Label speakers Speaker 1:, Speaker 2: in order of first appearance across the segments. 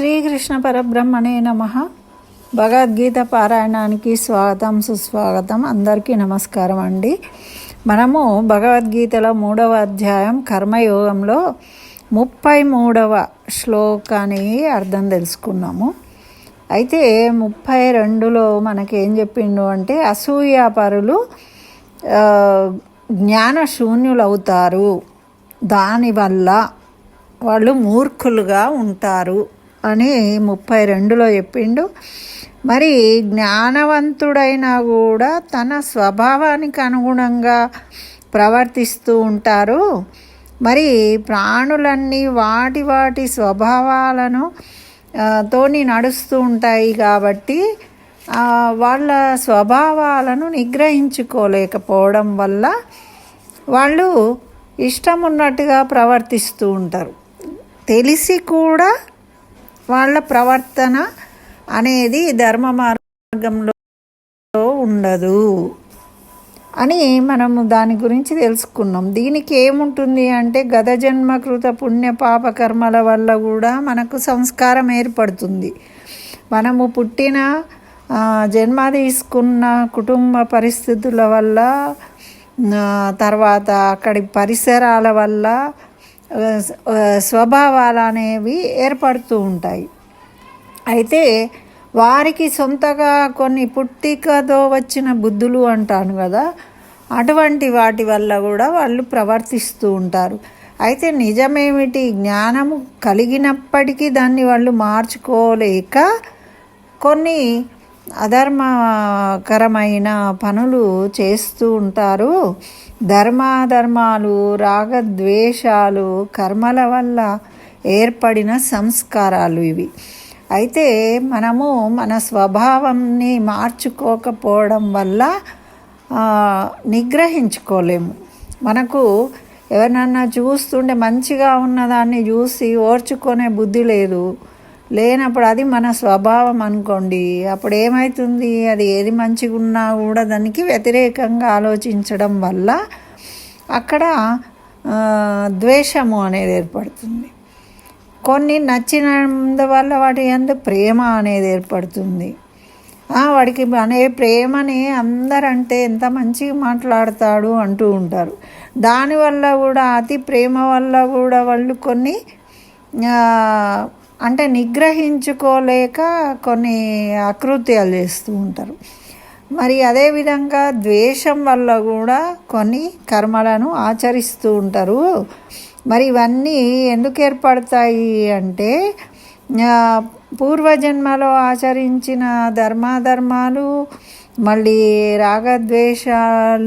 Speaker 1: శ్రీకృష్ణ పరబ్రహ్మణే నమ. భగవద్గీత పారాయణానికి స్వాగతం సుస్వాగతం. అందరికీ నమస్కారం అండి. మనము భగవద్గీతలో మూడవ అధ్యాయం కర్మయోగంలో ముప్పై మూడవ శ్లోకాన్ని అర్థం తెలుసుకున్నాము. అయితే ముప్పై రెండులో మనకేం చెప్పిండు అంటే అసూయాపరులు ఆ, జ్ఞానశూన్యులు అవుతారు దానివల్ల వాళ్ళు మూర్ఖులుగా ఉంటారు. అని ముప్పై రెండులో చెప్పిండు. మరి జ్ఞానవంతుడైనా కూడా తన స్వభావానికి అనుగుణంగా ప్రవర్తిస్తూ ఉంటారు. మరి ప్రాణులన్నీ వాటి వాటి స్వభావాలను తోని నడుస్తూ ఉంటాయి కాబట్టి వాళ్ళ స్వభావాలను నిగ్రహించుకోలేకపోవడం వల్ల వాళ్ళు ఇష్టం ఉన్నట్టుగా ప్రవర్తిస్తూ ఉంటారు. తెలిసి కూడా వాళ్ళ ప్రవర్తన అనేది ధర్మ మార్గంలో ఉండదు అని మనము దాని గురించి తెలుసుకున్నాం. దీనికి ఏముంటుంది అంటే గత జన్మకృత పుణ్య పాప కర్మల వల్ల కూడా మనకు సంస్కారం ఏర్పడుతుంది. మనము పుట్టిన జన్మ తీసుకున్న కుటుంబ పరిస్థితుల వల్ల తర్వాత అక్కడి పరిసరాల వల్ల స్వభావాలు అనేవి ఏర్పడుతూ ఉంటాయి. అయితే వారికి సొంతగా కొన్ని పుట్టికతో వచ్చిన బుద్ధులు అంటాను కదా అటువంటి వాటి వల్ల కూడా వాళ్ళు ప్రవర్తిస్తూ ఉంటారు. అయితే నిజమేమిటి? జ్ఞానము కలిగినప్పటికీ దాన్ని వాళ్ళు మార్చుకోలేక కొన్ని అధర్మకరమైన పనులు చేస్తూ ఉంటారు. ధర్మాధర్మాలు రాగద్వేషాలు కర్మల వల్ల ఏర్పడిన సంస్కారాలు ఇవి. అయితే మనము మన స్వభావంని మార్చుకోకపోవడం వల్ల నిగ్రహించుకోలేము. మనకు ఎవరినన్నా చూస్తుంటే మంచిగా ఉన్నదాన్ని చూసి ఓర్చుకునే బుద్ధి లేదు. లేనప్పుడు అది మన స్వభావం అనుకోండి. అప్పుడు ఏమవుతుంది అది ఏది మంచిగా ఉన్నా కూడా దానికి వ్యతిరేకంగా ఆలోచించడం వల్ల అక్కడ ద్వేషము అనేది ఏర్పడుతుంది. కొన్ని నచ్చినందువల్ల వాటి అందు ప్రేమ అనేది ఏర్పడుతుంది. వాడికి అనే ప్రేమని అందరంటే ఎంత మంచిగా మాట్లాడతాడు అంటూ ఉంటారు. దానివల్ల కూడా అతి ప్రేమ వల్ల కూడా వాళ్ళు కొన్ని అంటే నిగ్రహించుకోలేక కొన్ని అకృత్యాలు చేస్తూ ఉంటారు. మరి అదేవిధంగా ద్వేషం వల్ల కూడా కొన్ని కర్మలను ఆచరిస్తూ ఉంటారు. మరి ఇవన్నీ ఎందుకు ఏర్పడతాయి అంటే పూర్వజన్మలో ఆచరించిన ధర్మాధర్మాలు మళ్ళీ రాగద్వేషాలుతో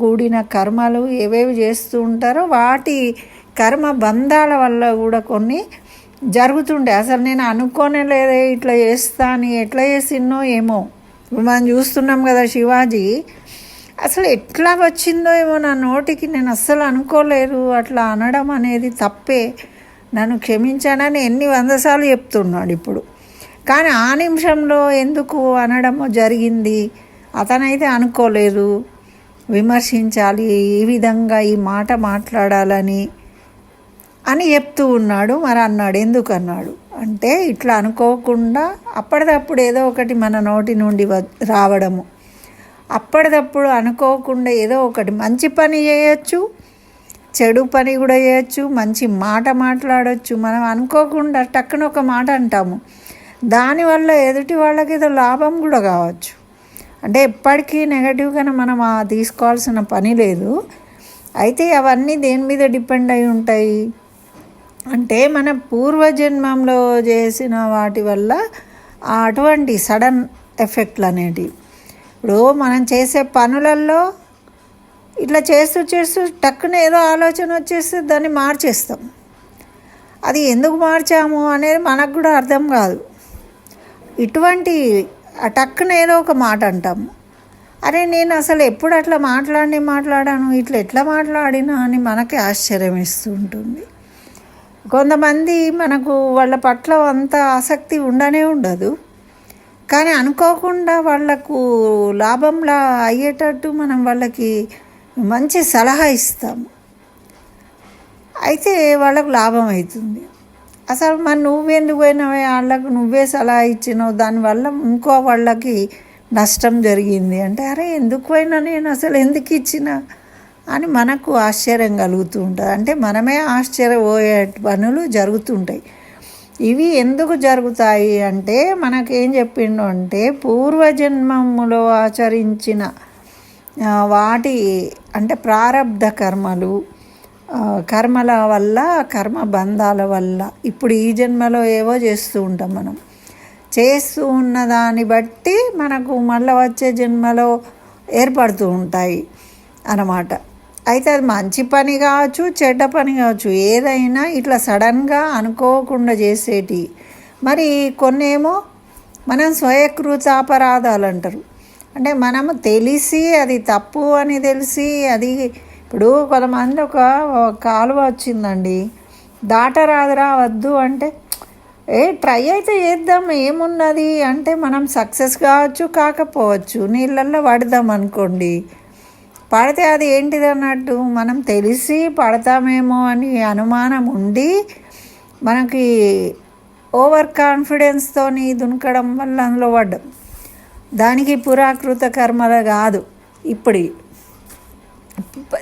Speaker 1: కూడిన కర్మలు ఏవేవి చేస్తూ ఉంటారో వాటి కర్మ బంధాల వల్ల కూడా కొన్ని జరుగుతుండే. అసలు నేను అనుకోనే లేదే ఇట్లా చేస్తా అని ఎట్లా చేసిన్నో ఏమో. ఇప్పుడు మనం చూస్తున్నాం కదా శివాజీ అసలు ఎట్లా వచ్చిందో ఏమో నా నోటికి నేను అస్సలు అనుకోలేదు. అట్లా అనడం అనేది తప్పే. నన్ను క్షమించానని ఎన్ని వంద సార్లు చెప్తున్నాడు ఇప్పుడు. కానీ ఆ నిమిషంలో ఎందుకు అనడము జరిగింది? అతనైతే అనుకోలేదు. విమర్శించాలి ఈ విధంగా ఈ మాట మాట్లాడాలని. అని చెప్తూ ఉన్నాడు. మరి అన్నాడు ఎందుకు అన్నాడు? అంటే ఇట్లా అనుకోకుండా అప్పటిదప్పుడు ఏదో ఒకటి మన నోటి నుండి వ- రావడము. అప్పటిదప్పుడు అనుకోకుండా ఏదో ఒకటి మంచి పని చేయొచ్చు చెడు పని కూడా చేయొచ్చు మంచి మాట మాట్లాడవచ్చు మనం అనుకోకుండా టక్కున ఒక మాట అంటాము. దానివల్ల ఎదుటి వాళ్ళకి ఏదో లాభం కూడా కావచ్చు. అంటే ఎప్పటికీ నెగటివ్గానే మనం ఆ తీసుకోవాల్సిన పని లేదు. అయితే అవన్నీ దేని మీద డిపెండ్ అయి ఉంటాయి? అంటే మన పూర్వజన్మంలో చేసిన వాటి వల్ల ఆ అటువంటి సడన్ ఎఫెక్ట్లు అనేటివి ఇప్పుడు మనం చేసే పనులలో ఇట్లా చేస్తూ చేస్తూ టక్కున ఏదో ఆలోచన వచ్చేస్తే దాన్ని మార్చేస్తాం. అది ఎందుకు మార్చాము అనేది మనకు కూడా అర్థం కాదు. ఇటువంటి ఆ టక్కున ఏదో ఒక మాట అంటాము అరే నేను అసలు ఎప్పుడు అట్లా మాట్లాడి మాట్లాడాను ఇట్లా ఎట్లా మాట్లాడినా అని మనకి ఆశ్చర్యం ఇస్తూ ఉంటుంది. కొంతమంది మనకు వాళ్ళ పట్ల అంత ఆసక్తి ఉండనే ఉండదు. కానీ అనుకోకుండా వాళ్ళకు లాభంలా అయ్యేటట్టు మనం వాళ్ళకి మంచి సలహా ఇస్తాము అయితే వాళ్ళకు లాభం అవుతుంది. అసలు మరి నువ్వెందుకు పోయినవే? వాళ్ళకు నువ్వే సలహా ఇచ్చినావు. దానివల్ల ఇంకో వాళ్ళకి నష్టం జరిగింది అంటే అరే ఎందుకు పోయినా నేను? అసలు ఎందుకు ఇచ్చిన? అని మనకు ఆశ్చర్యం కలుగుతూ ఉంటుంది. అంటే మనమే ఆశ్చర్యపోయే పనులు జరుగుతుంటాయి. ఇవి ఎందుకు జరుగుతాయి అంటే మనకేం చెప్పిండు అంటే పూర్వజన్మములో ఆచరించిన వాటి అంటే ప్రారంధ కర్మలు కర్మల వల్ల కర్మ బంధాల వల్ల ఇప్పుడు ఈ జన్మలో ఏవో చేస్తూ ఉంటాం మనం. చేస్తూ ఉన్న దాన్ని బట్టి మనకు మళ్ళీ వచ్చే జన్మలో ఏర్పడుతూ ఉంటాయి అన్నమాట. అయితే అది మంచి పని కావచ్చు చెడ్డ పని కావచ్చు ఏదైనా ఇట్లా సడన్గా అనుకోకుండా చేసేటి. మరి కొన్నేమో మనం స్వయకృత అపరాధాలు అంటారు. అంటే మనము తెలిసి అది తప్పు అని తెలిసి అది ఇప్పుడు కొంతమంది ఒక కాలువ వచ్చిందండి. దాటరాదురా వద్దు అంటే ఏ ట్రై అయితే చేద్దాం ఏమున్నది? అంటే మనం సక్సెస్ కావచ్చు కాకపోవచ్చు నీళ్ళల్లో పడదాం అనుకోండి. పడితే అది ఏంటిది అన్నట్టు మనం తెలిసి పడతామేమో అని అనుమానం ఉండి మనకి ఓవర్ కాన్ఫిడెన్స్తోని దునకడం వల్ల అందులో పడ్డం. దానికి పురాకృత కర్మలు కాదు. ఇప్పుడు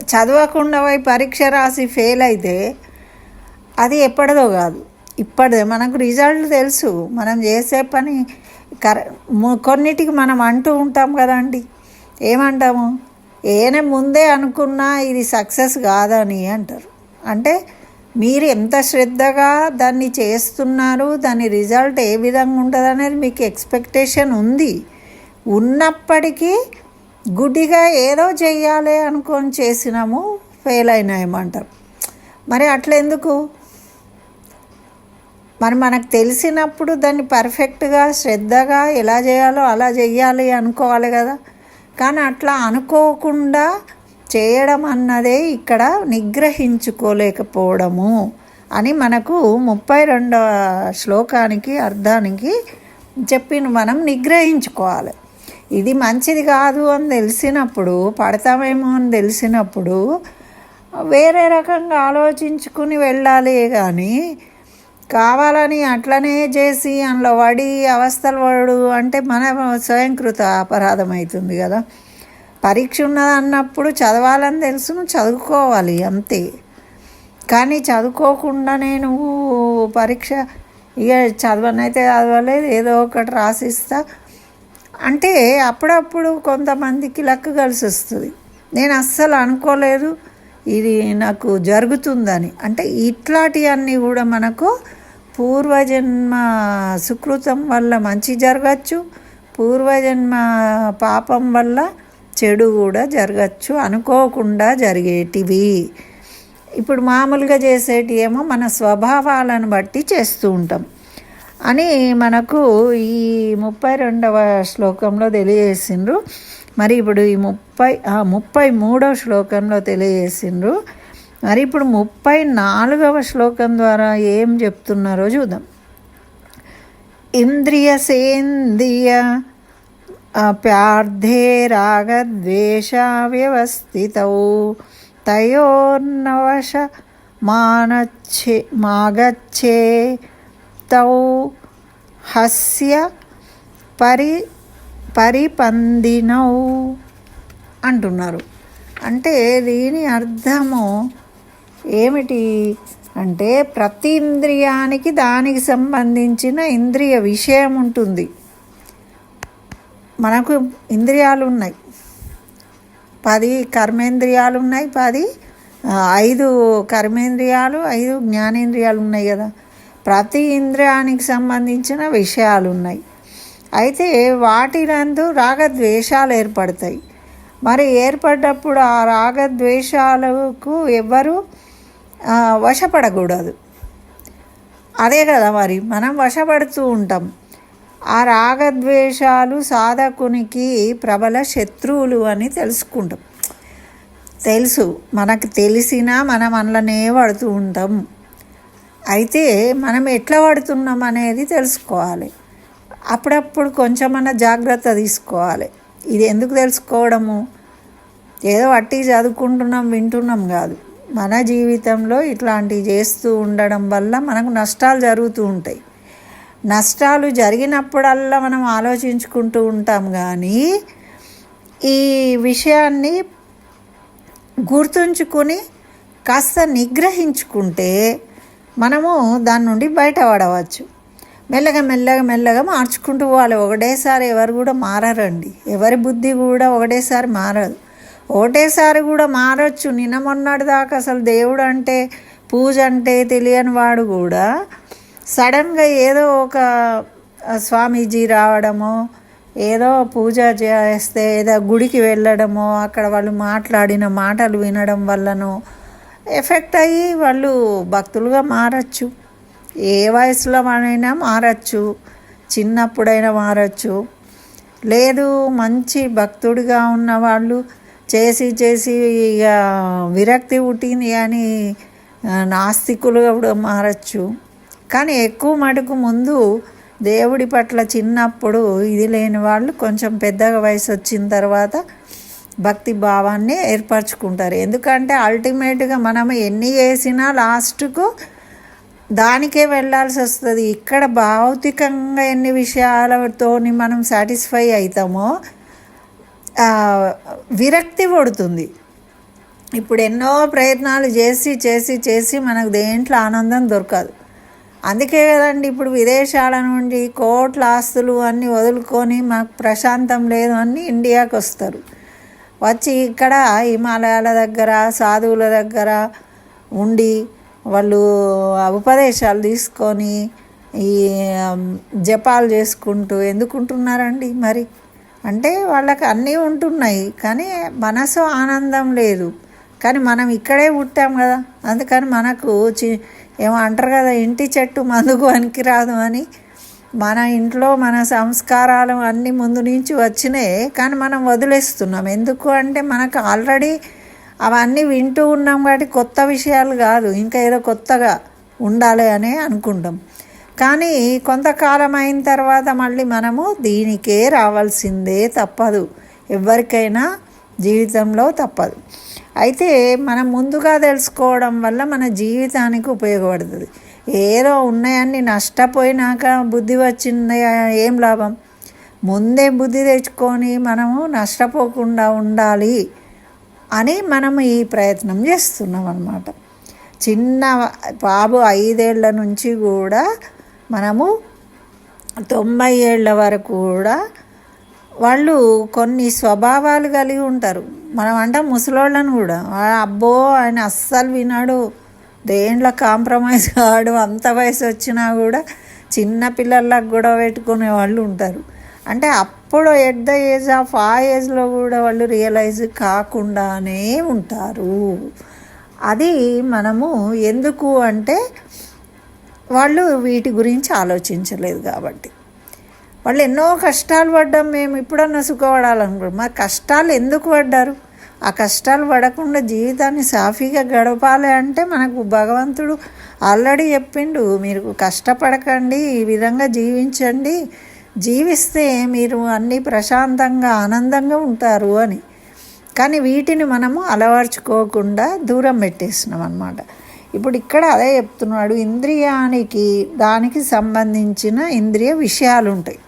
Speaker 1: చదవకుండా పోయి పరీక్ష రాసి ఫెయిల్ అయితే అది ఎప్పటిదో కాదు. ఇప్పటిదే మనకు రిజల్ట్ తెలుసు. మనం చేసే పని కర కొన్నిటికి మనం అంటూ ఉంటాం కదండి. ఏమంటాము? ఏనే ముందే అనుకున్నా ఇది సక్సెస్ కాదని అంటారు. అంటే మీరు ఎంత శ్రద్ధగా దాన్ని చేస్తున్నారు దాని రిజల్ట్ ఏ విధంగా ఉంటుంది అనేది మీకు ఎక్స్పెక్టేషన్ ఉంది. ఉన్నప్పటికీ గుడ్డిగా ఏదో చేయాలి అనుకొని చేసినాము ఫెయిల్ అయినాయమంటారు మరి అట్లెందుకు? మరి మనకు తెలిసినప్పుడు దాన్ని పర్ఫెక్ట్గా శ్రద్ధగా ఎలా చేయాలో అలా చెయ్యాలి అనుకోవాలి కదా. కానీ అట్లా అనుకోకుండా చేయడం అన్నదే ఇక్కడ నిగ్రహించుకోలేకపోవడము అని మనకు ముప్పై రెండవ శ్లోకానికి అర్థానికి చెప్పిన మనం నిగ్రహించుకోవాలి. ఇది మంచిది కాదు అని తెలిసినప్పుడు పడతామేమో అని తెలిసినప్పుడు వేరే రకంగా ఆలోచించుకుని వెళ్ళాలి కానీ కావాలని అట్లనే చేసి అందులో వడి అవస్థలు పడు అంటే మన స్వయంకృత అపరాధం అవుతుంది కదా. పరీక్ష ఉన్నది అన్నప్పుడు చదవాలని తెలుసు నువ్వు చదువుకోవాలి అంతే. కానీ చదువుకోకుండానే నువ్వు పరీక్ష ఇక చదవనైతే చదవలేదు ఏదో ఒకటి రాసిస్తా. అంటే అప్పుడప్పుడు కొంతమందికి లక్ కలిసి వస్తుంది. నేను అస్సలు అనుకోలేదు ఇది నాకు జరుగుతుందని. అంటే ఇట్లాంటివన్నీ కూడా మనకు పూర్వజన్మ సుకృతం వల్ల మంచి జరగచ్చు పూర్వజన్మ పాపం వల్ల చెడు కూడా జరగచ్చు అనుకోకుండా జరిగేటివి. ఇప్పుడు మామూలుగా చేసేటి ఏమో మన స్వభావాలను బట్టి చేస్తూ ఉంటాం. అని మనకు ఈ ముప్పై రెండవ శ్లోకంలో తెలియజేసిండ్రు. మరి ఇప్పుడు ఈ ముప్పై ముప్పై మూడవ శ్లోకంలో తెలియజేసిండ్రు. మరి ఇప్పుడు ముప్పై నాలుగవ శ్లోకం ద్వారా ఏం చెప్తున్నారో చూద్దాం. ఇంద్రియ సేంద్రియ ప్యార్థే రాగద్వేష వ్యవస్థితౌ తయోర్నవశ మానచ్చే మాగచ్చే తౌ హస్య పరి పరిపందినౌ అంటున్నారు. అంటే దీని అర్థము ఏమిటి? అంటే ప్రతి ఇంద్రియానికి దానికి సంబంధించిన ఇంద్రియ విషయం ఉంటుంది. మనకు ఇంద్రియాలు ఉన్నాయి. పది కర్మేంద్రియాలు ఉన్నాయి పది ఐదు కర్మేంద్రియాలు ఐదు జ్ఞానేంద్రియాలు ఉన్నాయి కదా. ప్రతి ఇంద్రియానికి సంబంధించిన విషయాలు ఉన్నాయి. అయితే వాటినందు రాగద్వేషాలు ఏర్పడతాయి. మరి ఏర్పడ్డప్పుడు ఆ రాగద్వేషాలకు ఎవ్వరు వశపడకూడదు. అదే కదా మరి మనం వశపడుతూ ఉంటాం. ఆ రాగద్వేషాలు సాధకునికి ప్రబల శత్రువులు అని తెలుసుకుంటాం. తెలుసు మనకు తెలిసినా మనం అందులోనే పడుతూ ఉంటాం. అయితే మనం ఎట్లా పడుతున్నాం అనేది తెలుసుకోవాలి. అప్పుడప్పుడు కొంచెమన్నా జాగ్రత్త తీసుకోవాలి. ఇది ఎందుకు తెలుసుకోవడము? ఏదో వట్టి చదువుకుంటున్నాం వింటున్నాం కాదు. మన జీవితంలో ఇట్లాంటివి చేస్తూ ఉండడం వల్ల మనకు నష్టాలు జరుగుతూ ఉంటాయి. నష్టాలు జరిగినప్పుడల్లా మనం ఆలోచించుకుంటూ ఉంటాం కానీ ఈ విషయాన్ని గుర్తుంచుకొని కాస్త నిగ్రహించుకుంటే మనము దాని నుండి బయటపడవచ్చు. మెల్లగా మెల్లగా మెల్లగా మార్చుకుంటూ పోవాలి. ఒకటేసారి ఎవరు కూడా మారరండి. ఎవరి బుద్ధి కూడా ఒకటేసారి మారదు. ఒకటేసారి కూడా మారచ్చు. నిన్న మొన్నటి దాకా అసలు దేవుడు అంటే పూజ అంటే తెలియని వాడు కూడా సడన్గా ఏదో ఒక స్వామీజీ రావడమో ఏదో పూజ చేస్తే ఏదో గుడికి వెళ్ళడమో అక్కడ వాళ్ళు మాట్లాడిన మాటలు వినడం వల్లనో ఎఫెక్ట్ అయ్యి వాళ్ళు భక్తులుగా మారచ్చు. ఏ వయసులో అయినా మారచ్చు. చిన్నప్పుడైనా మారచ్చు. లేదు మంచి భక్తుడిగా ఉన్న వాళ్ళు చేసి చేసి ఇక విరక్తి పుట్టింది అని నాస్తికులుగా కూడా మారచ్చు. కానీ ఎక్కువ మటుకు ముందు దేవుడి పట్ల చిన్నప్పుడు ఇది లేని వాళ్ళు కొంచెం పెద్దగా వయసు వచ్చిన తర్వాత భక్తి భావాన్ని ఏర్పరచుకుంటారు. ఎందుకంటే అల్టిమేట్గా మనం ఎన్ని చేసినా లాస్ట్కు దానికే వెళ్ళాల్సి వస్తుంది. ఇక్కడ భౌతికంగా ఎన్ని విషయాలతోని మనం సాటిస్ఫై అవుతామో విరక్తి పడుతుంది. ఇప్పుడు ఎన్నో ప్రయత్నాలు చేసి చేసి చేసి మనకు దేంట్లో ఆనందం దొరకదు. అందుకే కదండి ఇప్పుడు విదేశాల నుండి కోట్ల ఆస్తులు అన్నీ వదులుకొని మాకు ప్రశాంతం లేదు అని ఇండియాకి వస్తారు. వచ్చి ఇక్కడ హిమాలయాల దగ్గర సాధువుల దగ్గర ఉండి వాళ్ళు ఉపదేశాలు తీసుకొని ఈ జపాలు చేసుకుంటూ ఎందుకుంటున్నారండి మరి? అంటే వాళ్ళకి అన్నీ ఉంటున్నాయి కానీ మనసు ఆనందం లేదు. కానీ మనం ఇక్కడే పుట్టాం కదా అందుకని మనకు చి ఏమో అంటారు కదా ఇంటి చెట్టు మందుకు రాదు అని. మన ఇంట్లో మన సంస్కారాలు అన్నీ ముందు నుంచి వచ్చినాయి కానీ మనం వదిలేస్తున్నాం. ఎందుకు అంటే మనకు ఆల్రెడీ అవన్నీ వింటూ ఉన్నాం కాబట్టి కొత్త విషయాలు కాదు ఇంకా ఏదో కొత్తగా ఉండాలి అనే అనుకుంటాం. కానీ కొంతకాలం అయిన తర్వాత మళ్ళీ మనము దీనికే రావాల్సిందే తప్పదు. ఎవరికైనా జీవితంలో తప్పదు. అయితే మనం ముందుగా తెలుసుకోవడం వల్ల మన జీవితానికి ఉపయోగపడుతుంది. ఏదో ఉన్నాయని నష్టపోయినాక బుద్ధి వచ్చింది ఏం లాభం? ముందే బుద్ధి తెచ్చుకొని మనము నష్టపోకుండా ఉండాలి అని మనం ఈ ప్రయత్నం చేస్తున్నాం అన్నమాట చిన్న బాబు ఐదేళ్ళ నుంచి కూడా మనము తొంభై ఏళ్ళ వరకు కూడా వాళ్ళు కొన్ని స్వభావాలు కలిగి ఉంటారు. మనం అంటే ముసలోళ్ళని కూడా. అబ్బో ఆయన అస్సలు వినాడు. దేంట్లో కాంప్రమైజ్ కాడు. అంత వయసు వచ్చినా కూడా చిన్న పిల్లలకు కూడా పెట్టుకునే వాళ్ళు ఉంటారు. అంటే అప్పుడు ఎట్ ద ఏజ్ ఆఫ్ ఆ ఏజ్లో కూడా వాళ్ళు రియలైజ్ కాకుండానే ఉంటారు. అది మనము ఎందుకు అంటే వాళ్ళు వీటి గురించి ఆలోచించలేదు కాబట్టి. వాళ్ళు ఎన్నో కష్టాలు పడ్డాం మేము ఇప్పుడన్నా సుఖపడాలనుకో మరి కష్టాలు ఎందుకు పడ్డారు? ఆ కష్టాలు పడకుండా జీవితాన్ని సాఫీగా గడపాలి అంటే మనకు భగవంతుడు ఆల్రెడీ చెప్పిండు మీరు కష్టపడకండి ఈ విధంగా జీవించండి. జీవిస్తే మీరు అన్నీ ప్రశాంతంగా ఆనందంగా ఉంటారు అని. కానీ వీటిని మనము అలవర్చుకోకుండా దూరం పెట్టేసినాం అనమాట ఇప్పుడు ఇక్కడ అదే చెప్తున్నాడు ఇంద్రియానికి దానికి సంబంధించిన ఇంద్రియ విషయాలు ఉంటాయి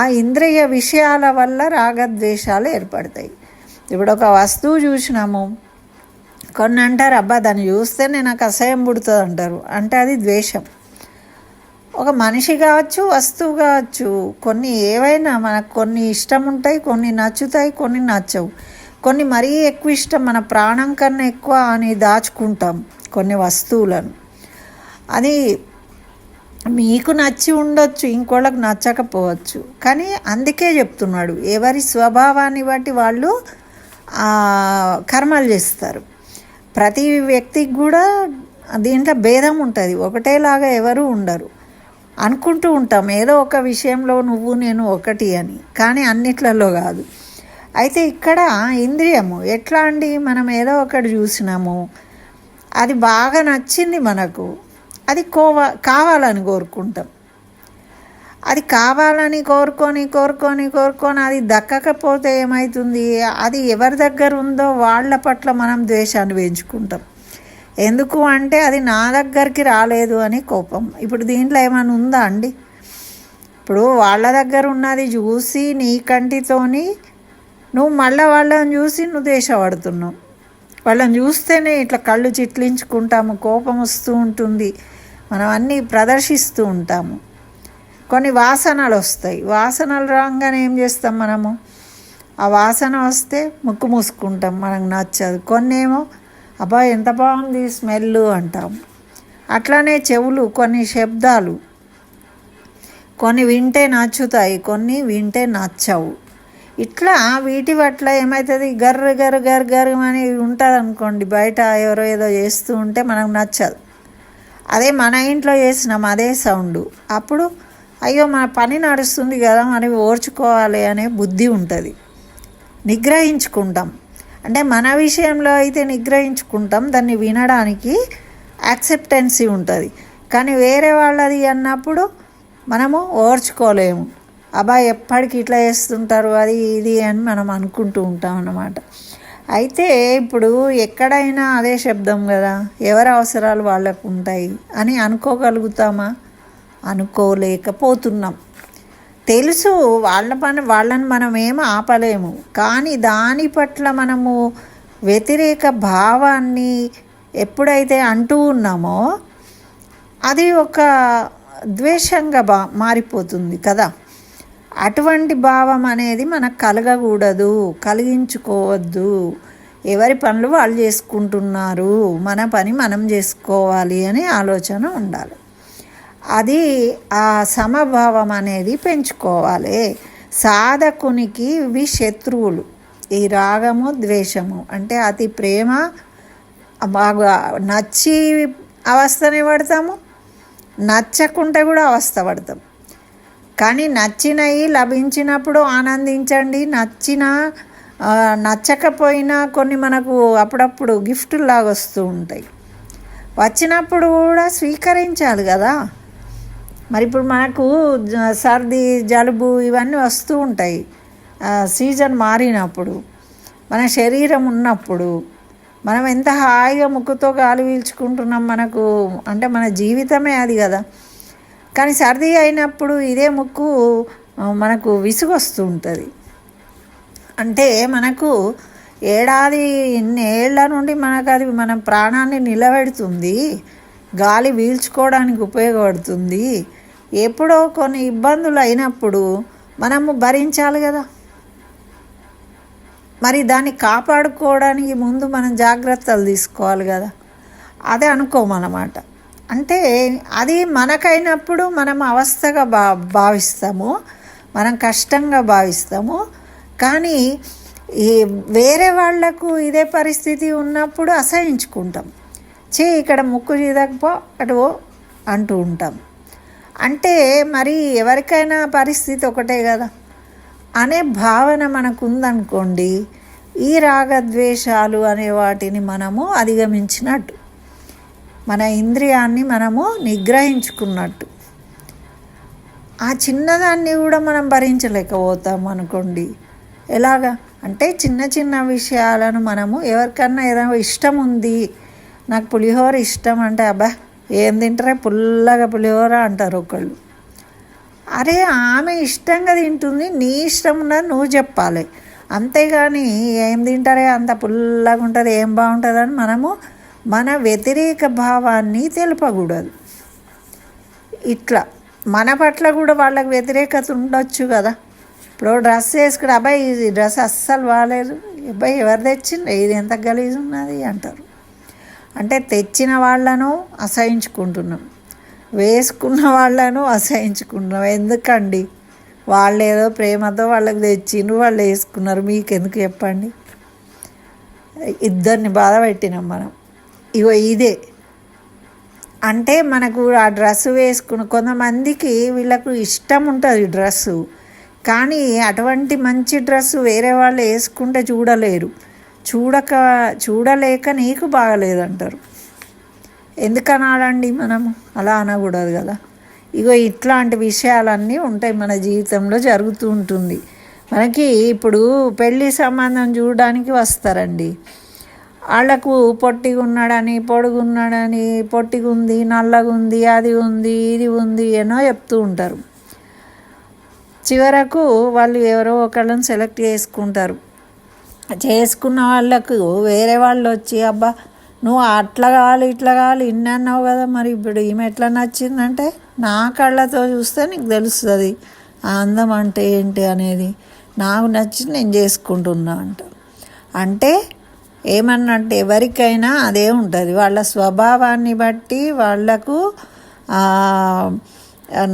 Speaker 1: ఆ ఇంద్రియ విషయాల వల్ల రాగద్వేషాలు ఏర్పడతాయి. ఇప్పుడు ఒక వస్తువు చూసినాము. కొన్ని అంటారు అబ్బా దాన్ని చూస్తే నేను నాకు అసహ్యం పుడుతుంది అంటారు అంటే అది ద్వేషం. ఒక మనిషి కావచ్చు వస్తువు కావచ్చు కొన్ని ఏవైనా మనకు కొన్ని ఇష్టం ఉంటాయి కొన్ని నచ్చుతాయి కొన్ని నచ్చవు. కొన్ని మరీ ఎక్కువ ఇష్టం మన ప్రాణం కన్నా ఎక్కువ అని దాచుకుంటాం. కొన్ని వస్తువులను. అది మీకు నచ్చి ఉండొచ్చు ఇంకోళ్ళకి నచ్చకపోవచ్చు. కానీ అందుకే చెప్తున్నాడు ఎవరి స్వభావాన్ని బట్టి వాళ్ళు కర్మలు చేస్తారు. ప్రతి వ్యక్తికి కూడా దీంట్లో భేదం ఉంటుంది ఒకటేలాగా ఎవరు ఉండరు. అనుకుంటూ ఉంటాం ఏదో ఒక విషయంలో నువ్వు నేను ఒకటి అని కానీ అన్నిట్లలో కాదు. అయితే ఇక్కడ ఇంద్రియము ఎట్లా అండి మనం ఏదో ఒకటి చూసినాము అది బాగా నచ్చింది మనకు. అది కోవా కావాలని కోరుకుంటాం. అది కావాలని కోరుకొని కోరుకొని కోరుకొని అది దక్కకపోతే ఏమవుతుంది అది ఎవరి దగ్గర ఉందో వాళ్ళ పట్ల మనం ద్వేషాన్ని పెంచుకుంటాం. ఎందుకు అంటే అది నా దగ్గరికి రాలేదు అని కోపం. ఇప్పుడు దీంట్లో ఏమైనా ఉందా అండి? ఇప్పుడు వాళ్ళ దగ్గర ఉన్నది చూసి నీ కంటితోని నువ్వు మళ్ళీ వాళ్ళని చూసి నువ్వు దేశపడుతున్నావు వాళ్ళని చూస్తేనే ఇట్లా కళ్ళు చిట్లించుకుంటాము కోపం వస్తూ ఉంటుంది. మనం అన్నీ ప్రదర్శిస్తూ ఉంటాము. కొన్ని వాసనలు వస్తాయి. వాసనలు రాగానే ఏం చేస్తాం మనము? ఆ వాసన వస్తే ముక్కు మూసుకుంటాం మనకు నచ్చదు. కొన్ని ఏమో అబ్బా ఎంత బాగుంది స్మెల్ అంటాం. అట్లానే చెవులు కొన్ని శబ్దాలు. కొన్ని వింటే నచ్చుతాయి కొన్ని వింటే నచ్చవు. ఇట్లా వీటి పట్ల ఏమవుతుంది గర్ర గర్ర గర్ర గర్ర అని ఉంటుంది అనుకోండి బయట ఎవరో ఏదో చేస్తూ ఉంటే మనకు నచ్చదు. అదే మన ఇంట్లో చేసినాం అదే సౌండ్. అప్పుడు అయ్యో మన పని నడుస్తుంది కదా అని ఓర్చుకోవాలి అనే బుద్ధి ఉంటుంది. నిగ్రహించుకుంటాం. అంటే మన విషయంలో అయితే నిగ్రహించుకుంటాం. దాన్ని వినడానికి యాక్సెప్టెన్సీ ఉంటుంది. కానీ వేరే వాళ్ళది అన్నప్పుడు మనము ఓర్చుకోలేము. అబ్బా ఎప్పటికి ఇట్లా చేస్తుంటారు అది ఇది అని మనం అనుకుంటూ ఉంటాం అన్నమాట. అయితే ఇప్పుడు ఎక్కడైనా అదే శబ్దం కదా ఎవరి అవసరాలు వాళ్ళకు ఉంటాయి అని అనుకోగలుగుతామా? అనుకోలేకపోతున్నాం. తెలుసు వాళ్ళ పని వాళ్ళని మనం ఏం ఆపలేము కానీ దాని పట్ల మనము వ్యతిరేక భావాన్ని ఎప్పుడైతే అంటూ ఉన్నామో అది ఒక ద్వేషంగా బా మారిపోతుంది కదా. అటువంటి భావం అనేది మనకు కలగకూడదు కలిగించుకోవద్దు. ఎవరి పనులు వాళ్ళు చేసుకుంటున్నారు మన పని మనం చేసుకోవాలి అనే ఆలోచన ఉండాలి. అది ఆ సమభావం అనేది పెంచుకోవాలి. సాధకునికి ఇవి శత్రువులు. ఈ రాగము ద్వేషము అంటే అతి ప్రేమ బాగా నచ్చి అవస్థనే పడతాము నచ్చకుంటే కూడా అవస్థ పడతాం కానీ నచ్చినవి లభించినప్పుడు ఆనందించండి. నచ్చిన నచ్చకపోయినా కొన్ని మనకు అప్పుడప్పుడు గిఫ్ట్లాగా వస్తూ ఉంటాయి. వచ్చినప్పుడు కూడా స్వీకరించాలి కదా. మరి ఇప్పుడు మనకు సర్ది జలుబు ఇవన్నీ వస్తూ ఉంటాయి. సీజన్ మారినప్పుడు మన శరీరం ఉన్నప్పుడు మనం ఎంత హాయిగా ముక్కుతో గాలి పీల్చుకుంటున్నాం మనకు అంటే మన జీవితమే అది కదా. కానీ సర్ది అయినప్పుడు ఇదే ముక్కు మనకు విసుగొస్తూ ఉంటుంది అంటే మనకు ఏడాది ఇన్నేళ్ళ నుండి మనకు అది మన ప్రాణాన్ని నిలబెడుతుంది గాలి పీల్చుకోవడానికి ఉపయోగపడుతుంది. ఎప్పుడో కొన్ని ఇబ్బందులు అయినప్పుడు మనము భరించాలి కదా. మరి దాన్ని కాపాడుకోవడానికి ముందు మనం జాగ్రత్తలు తీసుకోవాలి కదా. అదే అనుకోమన్నమాట. అంటే అది మనకైనప్పుడు మనం అవస్థగా భా భావిస్తాము. మనం కష్టంగా భావిస్తాము. కానీ ఈ వేరే వాళ్ళకు ఇదే పరిస్థితి ఉన్నప్పుడు అసహించుకుంటాం. చే ఇక్కడ ముక్కు చీదకపో అటు అంటూ ఉంటాం. అంటే మరి ఎవరికైనా పరిస్థితి ఒకటే కదా. అనే భావన మనకు ఉందనుకోండి ఈ రాగద్వేషాలు అనే వాటిని మనము అధిగమించినట్టు. మన ఇంద్రియాన్ని మనము నిగ్రహించుకున్నట్టు. ఆ చిన్నదాన్ని కూడా మనం భరించలేకపోతాం అనుకోండి. ఎలాగా? అంటే చిన్న చిన్న విషయాలను మనము ఎవరికన్నా ఏదైనా ఇష్టం ఉంది నాకు పులిహోర ఇష్టం అంటే అబ్బా ఏం తింటారే? పుల్లగా పులిహోర అంటారు ఒకళ్ళు. అరే ఆమె ఇష్టంగా తింటుంది నీ ఇష్టం ఉన్నది నువ్వు చెప్పాలి. అంతేగాని ఏం తింటారే? అంత పుల్లగా ఉంటుంది ఏం బాగుంటుంది అని మనము మన వ్యతిరేక భావాన్ని తెలుపకూడదు. ఇట్లా మన పట్ల కూడా వాళ్ళకి వ్యతిరేకత ఉండొచ్చు కదా. ఇప్పుడు డ్రెస్ వేసుకుని అబ్బాయి ఈ డ్రెస్ అస్సలు బాగాలేదు అబ్బాయి ఎవరు తెచ్చిండ్రు? ఇది ఎంత గలీజ్ ఉన్నది అంటారు. అంటే తెచ్చిన వాళ్ళను అసహించుకుంటున్నాం. వేసుకున్న వాళ్ళను అసహించుకుంటున్నాం. ఎందుకండి? వాళ్ళు ఏదో ప్రేమతో వాళ్ళకి తెచ్చిండ్రు వాళ్ళు వేసుకున్నారు. మీకు ఎందుకు చెప్పండి? ఇద్దరిని బాధ పెట్టినాం మనం. ఇగో ఇదే. అంటే మనకు ఆ డ్రెస్ వేసుకుని కొంతమందికి వీళ్ళకు ఇష్టం ఉంటుంది డ్రెస్సు. కానీ అటువంటి మంచి డ్రెస్సు వేరే వాళ్ళు వేసుకుంటే చూడలేరు. చూడక చూడలేక నీకు బాగలేదంటారు. ఎందుకనాలండి మనము? అలా అనకూడదు కదా. ఇగో ఇట్లాంటి విషయాలన్నీ ఉంటాయి మన జీవితంలో జరుగుతూ ఉంటుంది. మనకి ఇప్పుడు పెళ్ళి సంబంధం చూడడానికి వస్తారండి. వాళ్ళకు పొట్టిగా ఉన్నాడని పొడుగున్నాడని పొట్టిగా ఉంది నల్లగా ఉంది అది ఉంది ఇది ఉంది ఏనో చెప్తూ ఉంటారు. చివరకు వాళ్ళు ఎవరో ఒకళ్ళని సెలెక్ట్ చేసుకుంటారు. చేసుకున్న వాళ్ళకు వేరే వాళ్ళు వచ్చి అబ్బా నువ్వు అట్లా కావాలి ఇట్లా కావాలి ఇన్ని అన్నావు కదా మరి ఇప్పుడు ఈమె ఎట్లా నచ్చిందంటే నా కళ్ళతో చూస్తే నీకు తెలుస్తుంది ఆ అందం అంటే ఏంటి అనేది. నాకు నచ్చింది నేను చేసుకుంటున్నా అంట. అంటే ఏమన్నట్టు ఎవరికైనా అదే ఉంటుంది. వాళ్ళ స్వభావాన్ని బట్టి వాళ్ళకు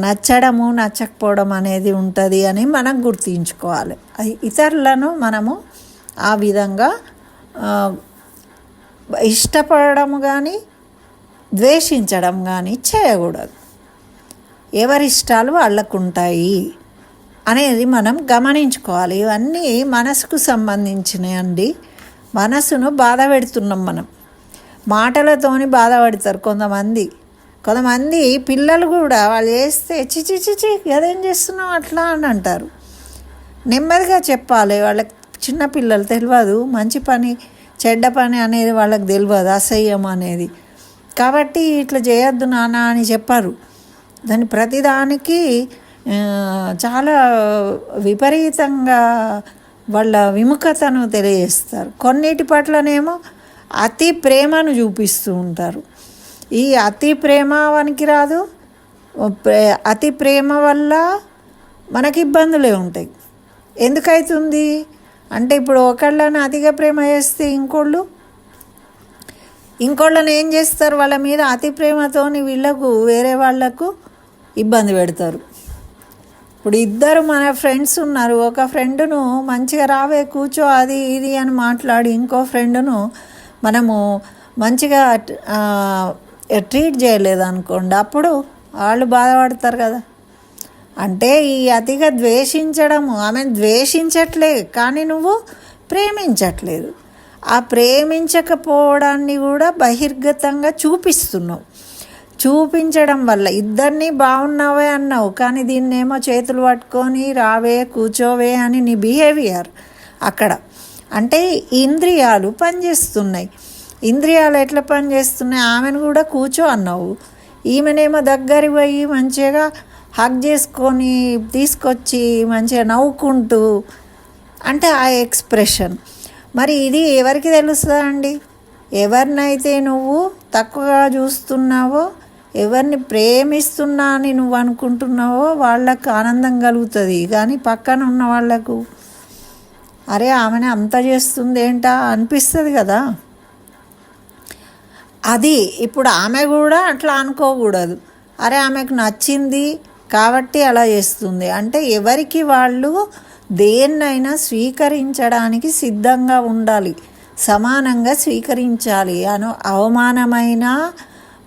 Speaker 1: నచ్చడము నచ్చకపోవడం అనేది ఉంటుంది అని మనం గుర్తించుకోవాలి. ఇతరులను మనము ఆ విధంగా ఇష్టపడడం కానీ ద్వేషించడం కానీ చేయకూడదు. ఎవరి ఇష్టాలు వాళ్ళకు ఉంటాయి అనేది మనం గమనించుకోవాలి. ఇవన్నీ మనసుకు సంబంధించినవి అండి మనసును బాధ పెడుతున్నాం మనం. మాటలతోని బాధపడతారు కొంతమంది. కొంతమంది పిల్లలు కూడా వాళ్ళు చేస్తే చిచి చిచి అదేం చేస్తున్నావు అట్లా అని అంటారు. నెమ్మదిగా చెప్పాలి వాళ్ళకి చిన్న పిల్లలు తెలియదు మంచి పని చెడ్డ పని అనేది వాళ్ళకి తెలియదు అసహ్యం అనేది. కాబట్టి ఇట్లా చేయొద్దు నాన్న అని చెప్పారు. దాని ప్రతిదానికి చాలా విపరీతంగా వాళ్ళ విముఖతను తెలియజేస్తారు. కొన్నిటి పట్లనేమో అతి ప్రేమను చూపిస్తూ ఉంటారు. ఈ అతి ప్రేమ వానికి రాదు. అతి ప్రేమ వల్ల మనకి ఇబ్బందులే ఉంటాయి. ఎందుకైతుంది? అంటే ఇప్పుడు ఒకళ్ళని అతిగా ప్రేమ చేస్తే ఇంకోళ్ళు ఇంకోళ్ళని ఏం చేస్తారు? వాళ్ళ మీద అతి ప్రేమతోని వీళ్ళకు వేరే వాళ్ళకు ఇబ్బంది పెడతారు. ఇప్పుడు ఇద్దరు మన ఫ్రెండ్స్ ఉన్నారు. ఒక ఫ్రెండ్ను మంచిగా రావే కూర్చో అది ఇది అని మాట్లాడి ఇంకో ఫ్రెండ్ను మనము మంచిగా ట్రీట్ చేయలేదు అనుకోండి అప్పుడు వాళ్ళు బాధపడతారు కదా. అంటే ఈ అతిగా ద్వేషించడము ఆమె ద్వేషించట్లే కానీ నువ్వు ప్రేమించట్లేదు. ఆ ప్రేమించకపోవడాన్ని కూడా బహిర్గతంగా చూపిస్తున్నావు. చూపించడం వల్ల ఇద్దరిని బాగున్నావే అన్నావు కానీ దీన్నేమో చేతులు పట్టుకొని రావే కూర్చోవే అని నీ బిహేవియర్ అక్కడ. అంటే ఇంద్రియాలు పనిచేస్తున్నాయి. ఇంద్రియాలు ఎట్లా పనిచేస్తున్నాయి? ఆమెను కూడా కూర్చో అన్నావు. ఈమెనేమో దగ్గరికి పోయి మంచిగా హగ్ చేసుకొని తీసుకొచ్చి మంచిగా నవ్వుకుంటూ అంటే ఆ ఎక్స్ప్రెషన్. మరి ఇది ఎవరికి తెలుస్తుందండి? ఎవరినైతే నువ్వు తక్కువగా చూస్తున్నావో ఎవరిని ప్రేమిస్తున్నా అని నువ్వు అనుకుంటున్నావో వాళ్ళకు ఆనందం కలుగుతుంది. కానీ పక్కన ఉన్న వాళ్ళకు అరే ఆమెను అంత చేస్తుంది ఏంటా అనిపిస్తుంది కదా. అది ఇప్పుడు ఆమె కూడా అట్లా అనుకోకూడదు. అరే ఆమెకు నచ్చింది కాబట్టి అలా చేస్తుంది. అంటే ఎవరికి వాళ్ళు దేన్నైనా స్వీకరించడానికి సిద్ధంగా ఉండాలి. సమానంగా స్వీకరించాలి. అను అవమానమైన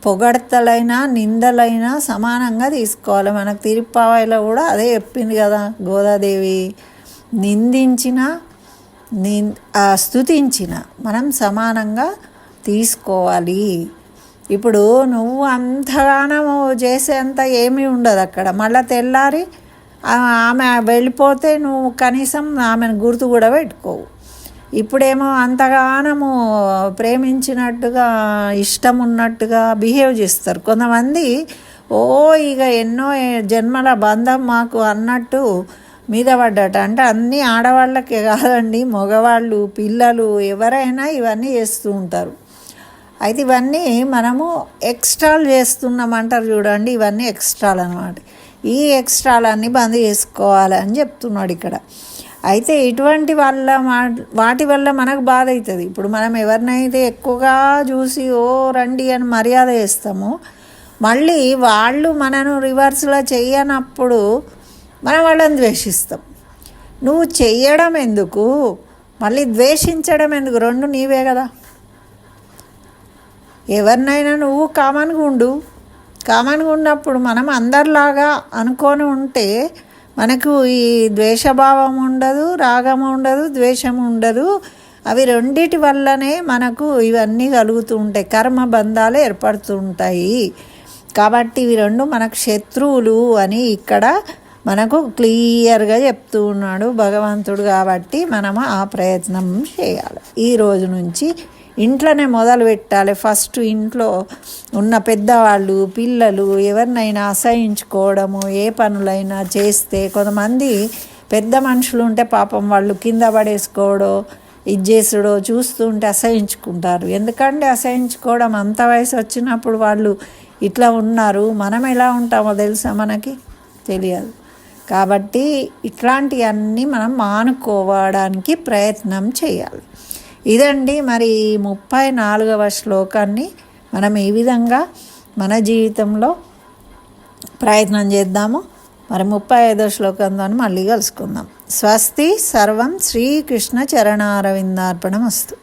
Speaker 1: పొగడ్తలైనా నిందలైనా సమానంగా తీసుకోవాలి. మనకు తిరుప్పావాయిలో కూడా అదే చెప్పింది కదా గోదాదేవి. నిందించిన ని స్థుతించిన మనం సమానంగా తీసుకోవాలి. ఇప్పుడు నువ్వు అంతగానో చేసేంత ఏమీ ఉండదు అక్కడ. మళ్ళీ తెల్లారి ఆమె వెళ్ళిపోతే నువ్వు కనీసం ఆమెను గుర్తు కూడా పెట్టుకోవు. ఇప్పుడేమో అంతగానము ప్రేమించినట్టుగా ఇష్టం ఉన్నట్టుగా బిహేవ్ చేస్తారు. కొంతమంది ఓ ఇక ఎన్నో జన్మల బంధం మాకు అన్నట్టు మీద పడ్డట. అంటే అన్ని ఆడవాళ్ళకే కాదండి మగవాళ్ళు పిల్లలు ఎవరైనా ఇవన్నీ చేస్తూ ఉంటారు. అయితే ఇవన్నీ మనము ఎక్స్ట్రాలు చేస్తున్నామంటారు చూడండి ఇవన్నీ ఎక్స్ట్రాలు అనమాట ఈ ఎక్స్ట్రాలన్నీ బంద్ చేసుకోవాలని చెప్తున్నాడు ఇక్కడ. అయితే ఇటువంటి వల్ల వాటి వల్ల మనకు బాధ అవుతుంది. ఇప్పుడు మనం ఎవరినైతే ఎక్కువగా చూసి ఓ రండి అని మర్యాద చేస్తామో మళ్ళీ వాళ్ళు మనను రివర్స్లో చేయనప్పుడు మనం వాళ్ళని ద్వేషిస్తాం. నువ్వు చెయ్యడం ఎందుకు? మళ్ళీ ద్వేషించడం ఎందుకు? రెండు నీవే కదా. ఎవరినైనా నువ్వు కామన్గా ఉండు. కామన్గా ఉన్నప్పుడు మనం అందరిలాగా అనుకొని ఉంటే మనకు ఈ ద్వేషభావం ఉండదు రాగం ఉండదు ద్వేషం ఉండదు. అవి రెండిటి వల్లనే మనకు ఇవన్నీ కలుగుతూ ఉంటాయి కర్మ బంధాలు ఏర్పడుతూ ఉంటాయి. కాబట్టి ఇవి రెండు మనకు శత్రువులు అని ఇక్కడ మనకు క్లియర్గా చెప్తూ ఉన్నాడు భగవంతుడు కాబట్టి మనము ఆ ప్రయత్నం చేయాలి. ఈ రోజు నుంచి ఇంట్లోనే మొదలు పెట్టాలి. ఫస్ట్ ఇంట్లో ఉన్న పెద్దవాళ్ళు పిల్లలు ఎవరినైనా అసహించుకోవడము ఏ పనులైనా చేస్తే కొంతమంది పెద్ద మనుషులు ఉంటే పాపం వాళ్ళు కింద పడేసుకోవడో ఇది చేసుడో చూస్తుంటే అసహించుకుంటారు. ఎందుకంటే అసహించుకోవడం అంత వయసు వచ్చినప్పుడు వాళ్ళు ఇట్లా ఉన్నారు. మనం ఎలా ఉంటామో తెలుసా మనకి? తెలియదు. కాబట్టి ఇట్లాంటివన్నీ మనం మానుకోవడానికి ప్రయత్నం చేయాలి. ఇదండి మరి ముప్పై నాలుగవ శ్లోకాన్ని మనం ఈ విధంగా మన జీవితంలో ప్రయత్నం చేద్దాము. మరి ముప్పై ఐదో శ్లోకంతో మళ్ళీ కలుసుకుందాం. స్వస్తి సర్వం శ్రీకృష్ణ చరణారవిందార్పణం వస్తు